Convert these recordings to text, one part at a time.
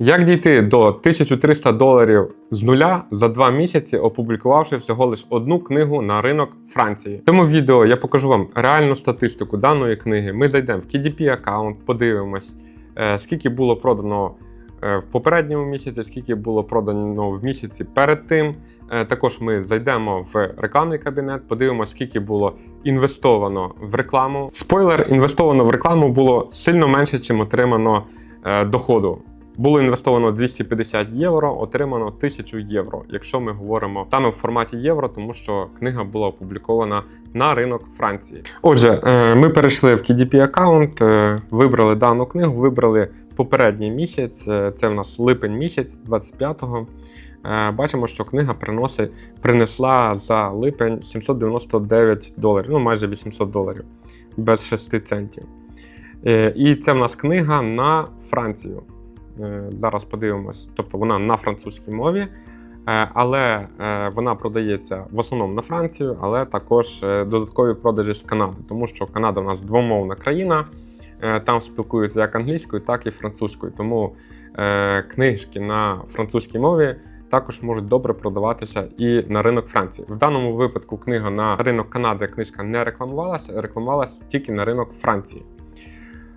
Як дійти до 1300 доларів з нуля за два місяці, опублікувавши всього лише одну книгу на ринок Франції? В цьому відео я покажу вам реальну статистику даної книги. Ми зайдемо в KDP аккаунт, подивимось, е, скільки було продано е, в попередньому місяці, скільки було продано в місяці перед тим. Е, Також ми зайдемо в рекламний кабінет, подивимося, скільки було інвестовано в рекламу. Спойлер, інвестовано в рекламу було сильно менше, чим отримано доходу. Було інвестовано 250 євро, отримано 1000 євро, якщо ми говоримо саме в форматі євро, тому що книга була опублікована на ринок Франції. Отже, е, ми перейшли в KDP аккаунт, е, вибрали дану книгу, вибрали попередній місяць. е, Це в нас липень місяць 25-го. Е, Бачимо, що книга приносить, принесла за липень 799 доларів, ну майже 800 доларів без 6 центів. І це в нас книга на Францію. Е, Зараз подивимось, тобто вона на французькій мові, е, але е, вона продається в основному на Францію, але також додаткові продажі з Канади, тому що Канада у нас двомовна країна, там спілкуються як англійською, так і французькою. Тому книжки на французькій мові також можуть добре продаватися і на ринок Франції. В даному випадку книга на ринок Канади книжка не рекламувалася, рекламувалася тільки на ринок Франції.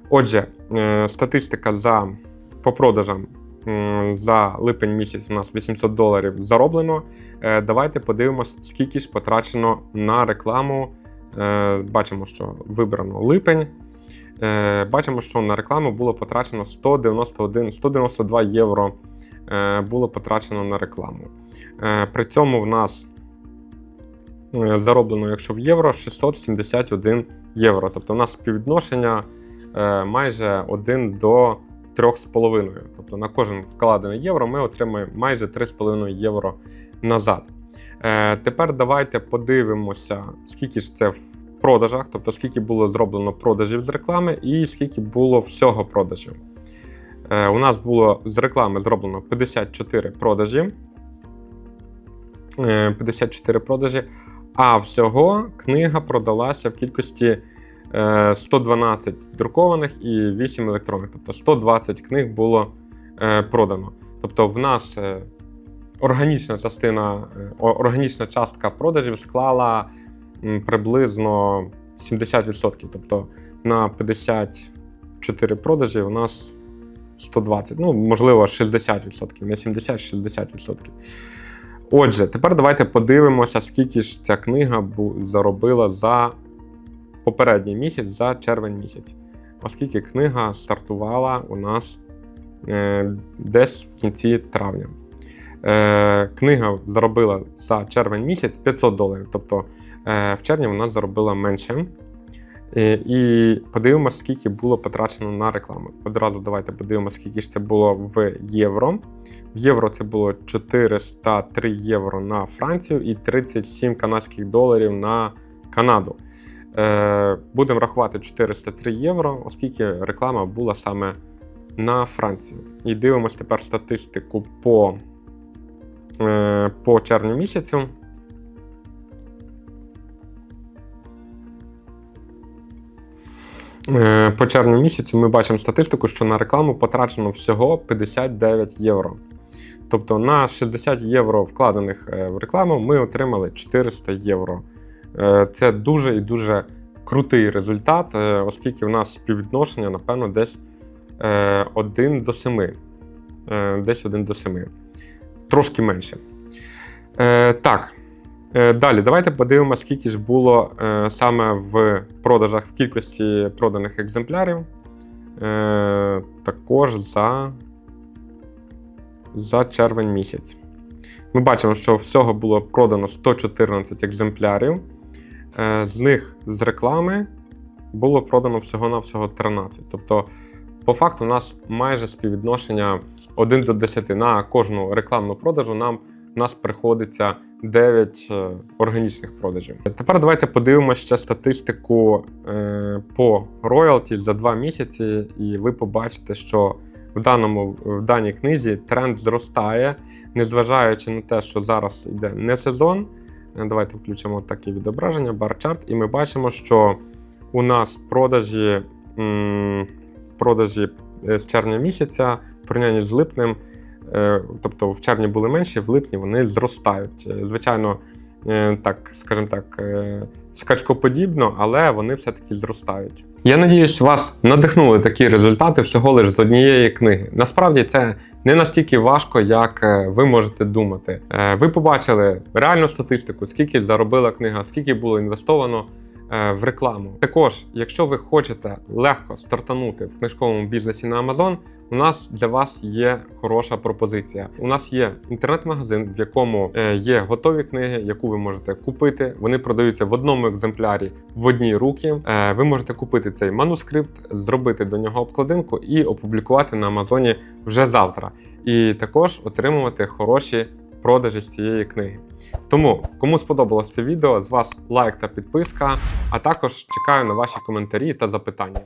Отже, статистика за по продажам за липень місяць у нас 800 доларів зароблено. Е, Давайте подивимось, скільки ж потрачено на рекламу. Е, Бачимо, що вибрано липень. Е, Бачимо, що на рекламу було потрачено 191 192 євро. Було потрачено на рекламу. При цьому в нас зароблено, якщо в євро, 671 євро. Тобто, у нас співвідношення майже 1 до 3,5. Тобто на кожен вкладений євро ми отримаємо майже 3,5 євро назад. Е, Тепер давайте подивимося, скільки ж це в продажах, тобто скільки було зроблено продажів з реклами і скільки було всього продажів. Е, У нас було з реклами зроблено 54 продажі. Е, 54 продажі. А всього книга продалася в кількості 112 друкованих і 8 електронних. Тобто 120 книг було е, продано. Тобто, в нас е, органічна частина, е, органічна частка продажів склала приблизно 70%. Тобто на 54 продажі у нас 120, ну можливо 60%, не 70, 60%. Отже, тепер давайте подивимося, скільки ж ця книга заробила за попередній місяць, за червень місяць. Оскільки книга стартувала у нас е, десь в кінці травня. Е, книга заробила за червень місяць 500 доларів. Тобто е, в червні вона заробила менше. І подивимося, скільки було потрачено на рекламу. Одразу давайте подивимося, скільки ж це було в євро. В євро це було 403 євро на Францію і 37 канадських доларів на Канаду. Е, Будемо рахувати 403 євро, оскільки реклама була саме на Францію. І дивимося тепер статистику по, е, по червню місяцю. Е, По червню місяцю ми бачимо статистику, що на рекламу потрачено всього 59 євро. Тобто на 60 євро вкладених в рекламу ми отримали 400 євро. Е, Це дуже і дуже крутий результат, е, оскільки в нас співвідношення, напевно, десь 1 до 7. Е, Десь 1 до 7. Трошки менше. Е, Так. Е, Далі, давайте подивимося, скільки ж було е, саме в продажах в кількості проданих екземплярів. Е, також за, за червень місяць. Ми бачимо, що всього було продано 114 екземплярів. Е, з них з реклами було продано всього-навсього 13. Тобто, по факту, у нас майже співвідношення 1 до 10 на кожну рекламну продажу нам у нас приходиться 9 е, органічних продажів. Тепер давайте подивимося ще статистику е, по роялті за 2 місяці, і ви побачите, що в, даному, в даній книзі тренд зростає, незважаючи на те, що зараз йде не сезон. Е, Давайте включимо таке відображення, барчарт, і ми бачимо, що у нас продажі, продажі е, з червня місяця порівнянні з липнем, е, тобто в червні були менші, в липні вони зростають. Звичайно, так, скажімо так, е, скачкоподібно, але вони все-таки зростають. Я надіюсь, вас надихнули такі результати всього лише з однієї книги. Насправді це не настільки важко, як е, ви можете думати. Е, Ви побачили реальну статистику, скільки заробила книга, скільки було інвестовано е, в рекламу. Також, якщо ви хочете легко стартанути в книжковому бізнесі на Amazon, у нас для вас є хороша пропозиція. У нас є інтернет-магазин, в якому е, є готові книги, яку ви можете купити. Вони продаються в одному екземплярі в одні руки. Е, Ви можете купити цей манускрипт, зробити до нього обкладинку і опублікувати на Амазоні вже завтра. І також отримувати хороші продажі з цієї книги. Тому, кому сподобалось це відео, з вас лайк та підписка, а також чекаю на ваші коментарі та запитання.